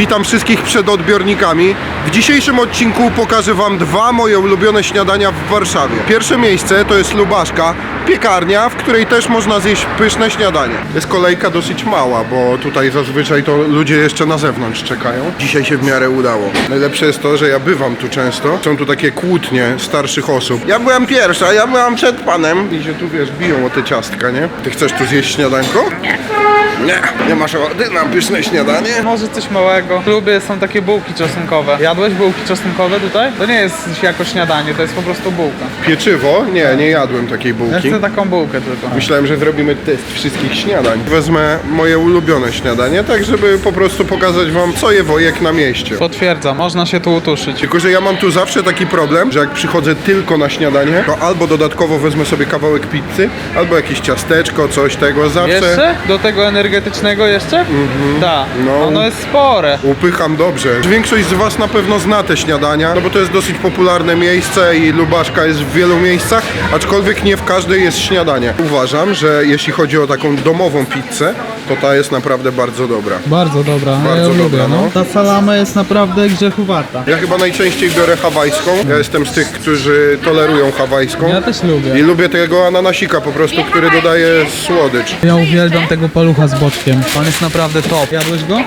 Witam wszystkich przed odbiornikami. W dzisiejszym odcinku pokażę Wam dwa moje ulubione śniadania w Warszawie. Pierwsze miejsce to jest Lubaszka, piekarnia, w której też można zjeść pyszne śniadanie. Jest kolejka dosyć mała, bo tutaj zazwyczaj to ludzie jeszcze na zewnątrz czekają. Dzisiaj się w miarę udało. Najlepsze jest to, że ja bywam tu często. Są tu takie kłótnie starszych osób. Ja byłem pierwsza, ja byłam przed panem. I się tu wiesz, biją o te ciastka, nie? Ty chcesz tu zjeść śniadanko? Nie. Nie, nie masz ochoty na pyszne śniadanie? Może coś małego. W klubie są takie bułki czosnkowe. Jadłeś bułki czosnkowe tutaj? To nie jest jako śniadanie, to jest po prostu bułka. Pieczywo? Nie, nie jadłem takiej Ja bułki. chcę taką bułkę tylko. Myślałem, że zrobimy test wszystkich śniadań. Wezmę moje ulubione śniadanie, tak żeby po prostu pokazać wam, co je wojek na mieście. Potwierdzam, można się tu utuszyć. Tylko, że ja mam tu zawsze taki problem, że jak przychodzę tylko na śniadanie, to albo dodatkowo wezmę sobie kawałek pizzy, albo jakieś ciasteczko, coś tego. Zawsze Jeszcze? Do tego energetycznego jeszcze? Mhm. Tak. No. Ono jest spore. upycham dobrze. Większość z was na pewno zna te śniadania, no bo to jest dosyć popularne miejsce i Lubaszka jest w wielu miejscach, aczkolwiek nie w każdej jest śniadanie. Uważam, że jeśli chodzi o taką domową pizzę, to ta jest naprawdę bardzo dobra. Bardzo dobra, Bardzo ja ją lubię, dobra, no. no. Ta salama jest naprawdę grzechu warta. Ja chyba najczęściej biorę hawajską. Ja jestem z tych, którzy tolerują hawajską. Ja też I lubię. lubię tego ananasika po prostu, który dodaje słodycz. Ja uwielbiam tego palucha z boczkiem. On jest naprawdę top. Jadłeś go?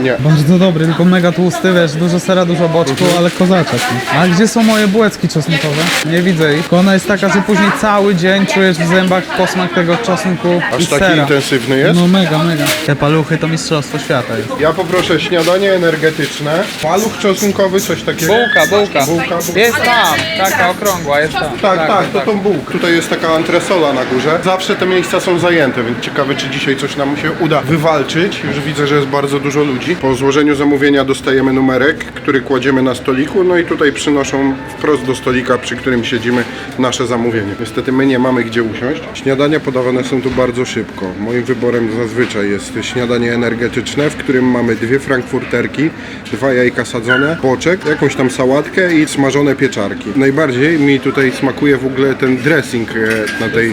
Nie. Bardzo dobry, tylko mega tłusty, wiesz, dużo sera, dużo boczku, ale kozaczek. A gdzie są moje bułeczki czosnkowe? Nie widzę ich. Tylko ona jest taka, że później cały dzień czujesz w zębach posmak tego czosnku i Aż taki sera. intensywny jest? No mega, mega. Te paluchy to mistrzostwo świata jest. Ja poproszę śniadanie energetyczne, paluch czosnkowy, coś takiego. Bułka, bułka. Bułka, bułka. Jest tam, taka okrągła, jest tam. Tak, tak, to tą bułkę. Tutaj jest taka antresola na górze. Zawsze te miejsca są zajęte, więc ciekawe, czy dzisiaj coś nam się uda wywalczyć. Już widzę, że jest bardzo dużo ludzi. Po złożeniu zamówienia dostajemy numerek, który kładziemy na stoliku, no i tutaj przynoszą wprost do stolika, przy którym siedzimy, nasze zamówienie. Niestety my nie mamy gdzie usiąść. Śniadania podawane są tu bardzo szybko. Moim wyborem zazwyczaj jest śniadanie energetyczne, w którym mamy dwie frankfurterki, dwa jajka sadzone, boczek, jakąś tam sałatkę i smażone pieczarki. Najbardziej mi tutaj smakuje w ogóle ten dressing e, na tej,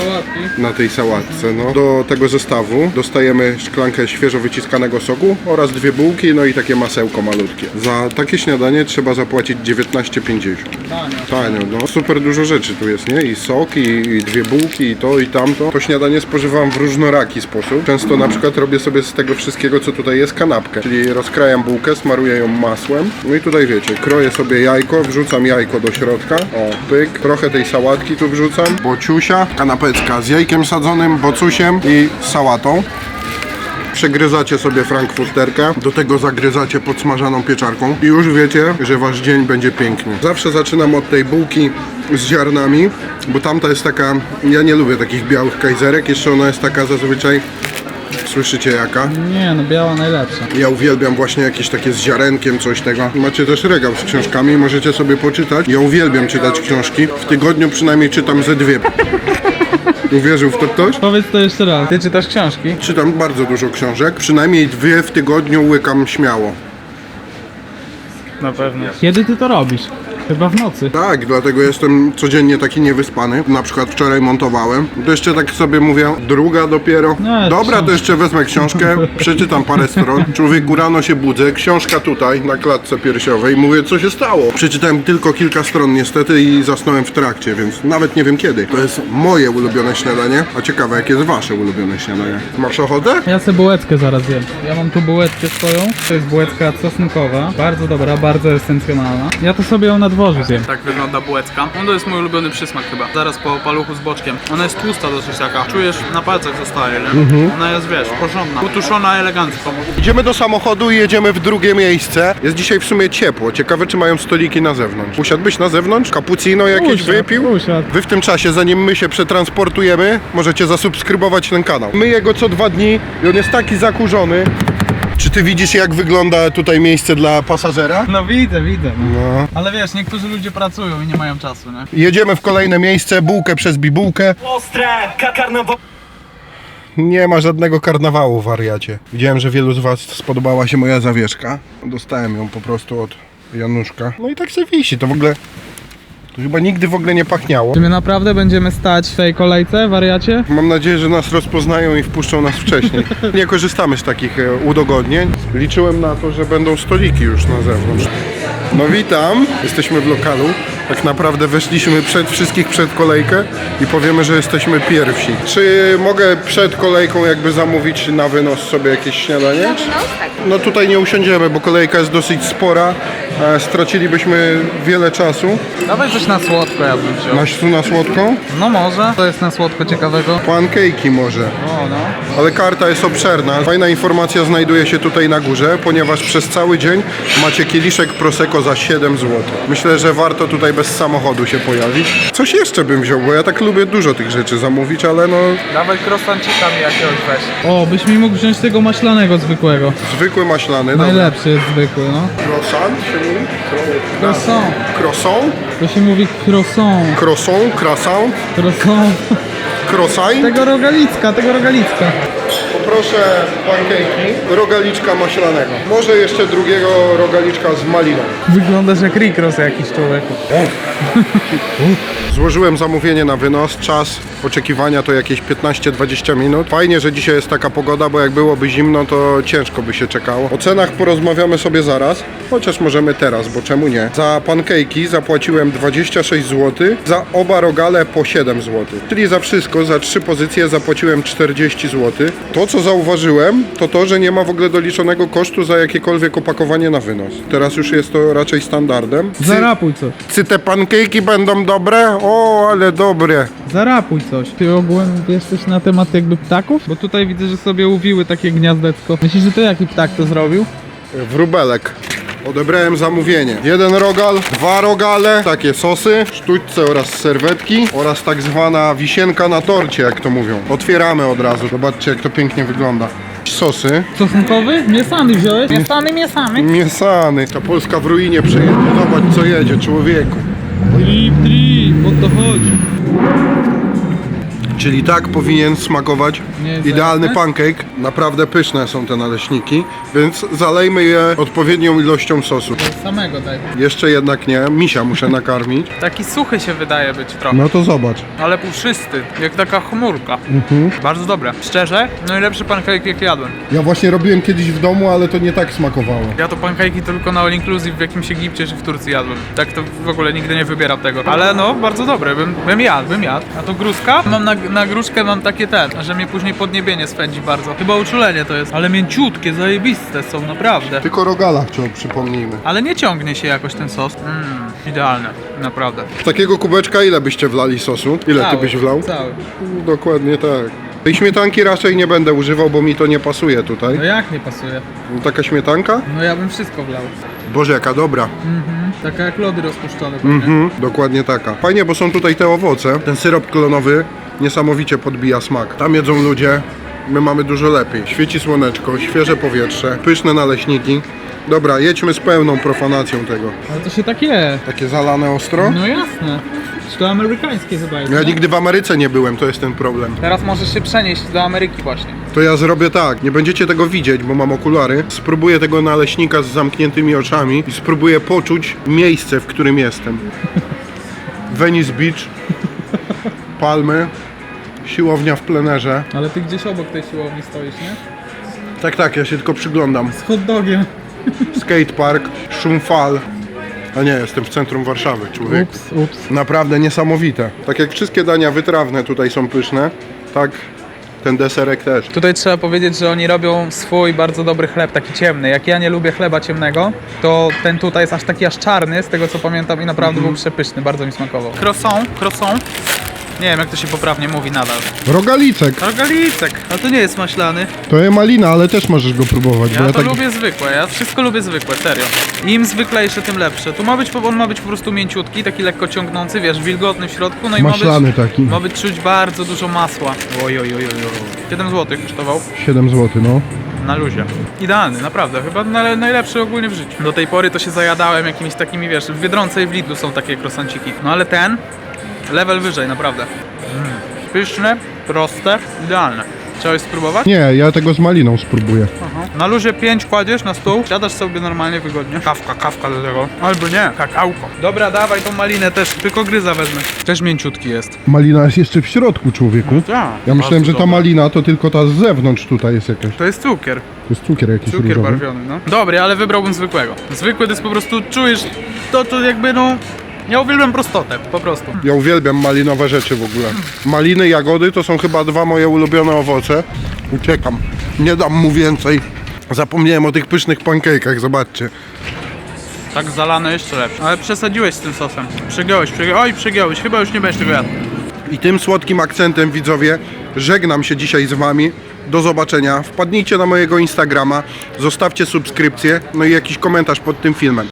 na tej sałatce. No. Do tego zestawu dostajemy szklankę świeżo wyciskanego soku oraz dwie bułki, no i takie masełko malutkie. Za takie śniadanie trzeba zapłacić 19,50. Tanio, no. Super dużo rzeczy tu jest, nie? I sok, i, i dwie bułki, i to, i tamto. To śniadanie spożywam w różnoraki sposób. Często na przykład robię sobie z tego wszystkiego, co tutaj jest, kanapkę. Czyli rozkrajam bułkę, smaruję ją masłem. No i tutaj wiecie, kroję sobie jajko, wrzucam jajko do środka. O, pyk. Trochę tej sałatki tu wrzucam. Bociusia, kanapeczka z jajkiem sadzonym, bocusiem i sałatą. Przegryzacie sobie frankfurterkę, do tego zagryzacie podsmażaną pieczarką i już wiecie, że wasz dzień będzie piękny. Zawsze zaczynam od tej bułki z ziarnami, bo tamta jest taka, ja nie lubię takich białych kajzerek, jeszcze ona jest taka zazwyczaj, słyszycie jaka? Nie, no biała najlepsza. Ja uwielbiam właśnie jakieś takie z ziarenkiem, coś tego. Macie też regał z książkami, możecie sobie poczytać. Ja uwielbiam czytać książki. W tygodniu przynajmniej czytam ze dwie. Uwierzył w to ktoś? Powiedz to jeszcze raz. Ty czytasz książki? Czytam bardzo dużo książek. Przynajmniej dwie w tygodniu łykam śmiało. Na pewno. Kiedy ty to robisz? Chyba w nocy. Tak, dlatego jestem codziennie taki niewyspany. Na przykład wczoraj montowałem. To jeszcze tak sobie mówię, druga dopiero. Nie, Dobra, to jeszcze wezmę książkę, przeczytam parę stron. Człowieku, rano się budzę, książka tutaj, na klatce piersiowej. Mówię, co się stało? Przeczytałem tylko kilka stron niestety i zasnąłem w trakcie, więc nawet nie wiem kiedy. To jest moje ulubione śniadanie. A ciekawe, jakie jest wasze ulubione śniadanie? Masz ochotę? Ja sobie bułeczkę zaraz zjem. Ja mam tu bułeczkę swoją. To jest bułeczka czosnkowa. Bardzo dobra, bardzo esencjonalna. Ja to sobie ją na dworzu zjem. Tak wygląda bułeczka. No to jest mój ulubiony przysmak chyba. Zaraz po paluchu z boczkiem. Ona jest tłusta dosyć taka. Czujesz, na palcach zostaje, nie? Ona jest, wiesz, porządna. Utuszona elegancko. Idziemy do samochodu i jedziemy w drugie miejsce. Jest dzisiaj w sumie ciepło. Ciekawe, czy mają stoliki na zewnątrz. Usiadłbyś na zewnątrz? Cappuccino jakieś Usiadł, wypił? usiadł. Wy w tym czasie, zanim my się przetransportujemy, możecie zasubskrybować ten kanał. Myję go co dwa dni i on jest taki zakurzony. Czy ty widzisz, jak wygląda tutaj miejsce dla pasażera? No widzę, widzę. No. Ale wiesz, niektórzy ludzie pracują i nie mają czasu, nie? Jedziemy w kolejne miejsce, bułkę przez bibułkę. Ostre, ka karnawał. Nie ma żadnego karnawału, wariacie. Widziałem, że wielu z was spodobała się moja zawieszka. Dostałem ją po prostu od Januszka. No i tak se wisi, to w ogóle To chyba nigdy w ogóle nie pachniało. Czy my naprawdę będziemy stać w tej kolejce, wariacie? Mam nadzieję, że nas rozpoznają i wpuszczą nas wcześniej. Nie korzystamy z takich e, udogodnień. Liczyłem na to, że będą stoliki już na zewnątrz. No witam, jesteśmy w lokalu. Tak naprawdę weszliśmy przed wszystkich przed kolejkę i powiemy, że jesteśmy pierwsi. Czy mogę przed kolejką jakby zamówić na wynos sobie jakieś śniadanie? Na wynos? Tak. No tutaj nie usiądziemy, bo kolejka jest dosyć spora. E, Stracilibyśmy wiele czasu. Dawaj coś na słodko ja bym wziął. Na, tu na słodką? No może. To jest na słodko ciekawego. Pancake'i może. O no. Ale karta jest obszerna. Fajna informacja znajduje się tutaj na górze, ponieważ przez cały dzień macie kieliszek Prosecco za 7 zł. Myślę, że warto tutaj bez samochodu się pojawić. Coś jeszcze bym wziął, bo ja tak lubię dużo tych rzeczy zamówić, ale no Dawaj croissancika mi jakiegoś weź. O, byś mi mógł wziąć tego maślanego zwykłego. zwykły maślany. dobra. Najlepszy jest zwykły, no. Croissant się mówi? Croissant. Croissant? To się mówi croissant. Croissant? Croissant? Croissant. Croissant? Tego rogalicka, tego rogalicka. Poproszę pancake'i, rogaliczka maślanego. Może jeszcze drugiego rogaliczka z maliną. Wyglądasz jak Rickross jakiś człowieku. Złożyłem zamówienie na wynos. Czas oczekiwania to jakieś 15-20 minut. Fajnie, że dzisiaj jest taka pogoda, bo jak byłoby zimno, to ciężko by się czekało. O cenach porozmawiamy sobie zaraz, chociaż możemy teraz, bo czemu nie? Za pancake'i zapłaciłem 26 zł, za oba rogale po 7 zł. Czyli za wszystko, za trzy pozycje zapłaciłem 40 zł. To, co zauważyłem, to to, że nie ma w ogóle doliczonego kosztu za jakiekolwiek opakowanie na wynos. Teraz już jest to raczej standardem. Zarapuj coś. czy te pancake'i będą dobre? O, ale dobre. Zarapuj coś. Ty ogółem wiesz coś na temat jakby ptaków? Bo tutaj widzę, że sobie uwiły takie gniazdecko. Myślisz, że to jaki ptak to zrobił? Wróbelek. Odebrałem zamówienie. Jeden rogal, dwa rogale, takie sosy, sztućce oraz serwetki oraz tak zwana wisienka na torcie, jak to mówią. Otwieramy od razu. Zobaczcie, jak to pięknie wygląda. Sosy. Stosunkowy? Miesany wziąłeś? Miesany, miesany. Miesany. Ta Polska w ruinie przyjedzie. Zobacz, co jedzie, człowieku. Drip, drip, o to chodzi. Czyli tak powinien smakować Nie jest idealny zajebane? pancake. Naprawdę pyszne są te naleśniki, więc zalejmy je odpowiednią ilością sosu. Samego daj. Jeszcze jednak nie. Misia muszę nakarmić. Taki suchy się wydaje być trochę. No to zobacz. Ale puszysty, jak taka chmurka. Mhm. Bardzo dobre. Szczerze, najlepszy pancake jak jadłem. Ja właśnie robiłem kiedyś w domu, ale to nie tak smakowało. Ja to pancake'i tylko na all inclusive w jakimś Egipcie czy w Turcji jadłem. Tak to w ogóle nigdy nie wybieram tego. Ale no, bardzo dobre, bym, bym jadł, bym jadł. A to gruszka? Mam na, na gruszkę mam takie ten, że mnie później podniebienie swędzi bardzo. Chyba uczulenie to jest. Ale mięciutkie, zajebiste są, naprawdę. Tylko rogala chciał, przypomnijmy. Ale nie ciągnie się jakoś ten sos. Mmm, idealne, naprawdę. Z takiego kubeczka ile byście wlali sosu? Ile ty Cały, byś wlał? Cały. Dokładnie tak. Tej śmietanki raczej nie będę używał, bo mi to nie pasuje tutaj. No jak nie pasuje? Taka śmietanka? No ja bym wszystko wlał. Boże, jaka dobra. Taka jak lody rozpuszczone. pewnie. Mhm, dokładnie taka. Fajnie, bo są tutaj te owoce. Ten syrop klonowy niesamowicie podbija smak. Tam jedzą ludzie, my mamy dużo lepiej. Świeci słoneczko, świeże powietrze, pyszne naleśniki. Dobra, jedźmy z pełną profanacją tego. Ale to się tak je. Takie zalane ostro? No jasne. To amerykańskie chyba jest, Ja nie? nigdy w Ameryce nie byłem, to jest ten problem. Teraz możesz się przenieść do Ameryki właśnie. To ja zrobię tak, nie będziecie tego widzieć, bo mam okulary. Spróbuję tego naleśnika z zamkniętymi oczami i spróbuję poczuć miejsce, w którym jestem. Venice Beach, palmy, siłownia w plenerze. Ale ty gdzieś obok tej siłowni stoisz, nie? Tak, tak, ja się tylko przyglądam. Z hot dogiem. Skatepark, szum fal. A nie, jestem w centrum Warszawy, człowiek. Ups, ups. Naprawdę niesamowite. Tak jak wszystkie dania wytrawne tutaj są pyszne, tak ten deserek też. Tutaj trzeba powiedzieć, że oni robią swój bardzo dobry chleb, taki ciemny. Jak ja nie lubię chleba ciemnego, to ten tutaj jest aż taki aż czarny, z tego co pamiętam i naprawdę był przepyszny, bardzo mi smakował. Croissant, croissant. Nie wiem jak to się poprawnie mówi nadal. Rogalicek, Rogalicek, a to nie jest maślany. to jest malina, ale też możesz go próbować. Ja to lubię zwykłe, ja wszystko lubię zwykłe, serio. Im zwyklejsze, tym lepsze. Tu ma być, on ma być po prostu mięciutki, taki lekko ciągnący, wiesz, wilgotny w środku, no i Maślany ma być, taki. ma być czuć bardzo dużo masła. Oj, oj, oj, oj, oj. 7 zł kosztował. 7 zł, no. Na luzie. Idealny, naprawdę. Chyba nale- najlepszy ogólnie w życiu. Do tej pory to się zajadałem jakimiś takimi, wiesz, w Biedronce i w Lidlu są takie croissanciki. No ale ten, level wyżej, naprawdę. Mm. Pyszne, proste, idealne. Chciałeś spróbować? Nie, ja tego z maliną spróbuję. Aha. Na luzie 5 kładziesz na stół, siadasz sobie normalnie wygodnie. Kawka, kawka do tego. Albo nie, kakałko. Dobra, dawaj tą malinę też, tylko gryza wezmę. Też mięciutki jest. Malina jest jeszcze w środku, człowieku. Tak. Ja myślałem, że ta malina to tylko ta z zewnątrz tutaj jest jakaś. To jest cukier. To jest cukier jakiś Cukier różowy. barwiony, no. Dobry, ale wybrałbym zwykłego. Zwykły to jest po prostu, czujesz to, to jakby no... Ja uwielbiam prostotę, po prostu. Ja uwielbiam malinowe rzeczy w ogóle. Maliny, jagody to są chyba dwa moje ulubione owoce. Uciekam. Nie dam mu więcej. Zapomniałem o tych pysznych pancake'ach, zobaczcie. Tak zalane jeszcze lepsze. Ale przesadziłeś z tym sosem. Przegiąłeś, przegiąłeś. Oj, przegiąłeś. Chyba już nie będziesz tego jadł. I tym słodkim akcentem, widzowie, żegnam się dzisiaj z wami. Do zobaczenia. Wpadnijcie na mojego Instagrama, zostawcie subskrypcję, no i jakiś komentarz pod tym filmem.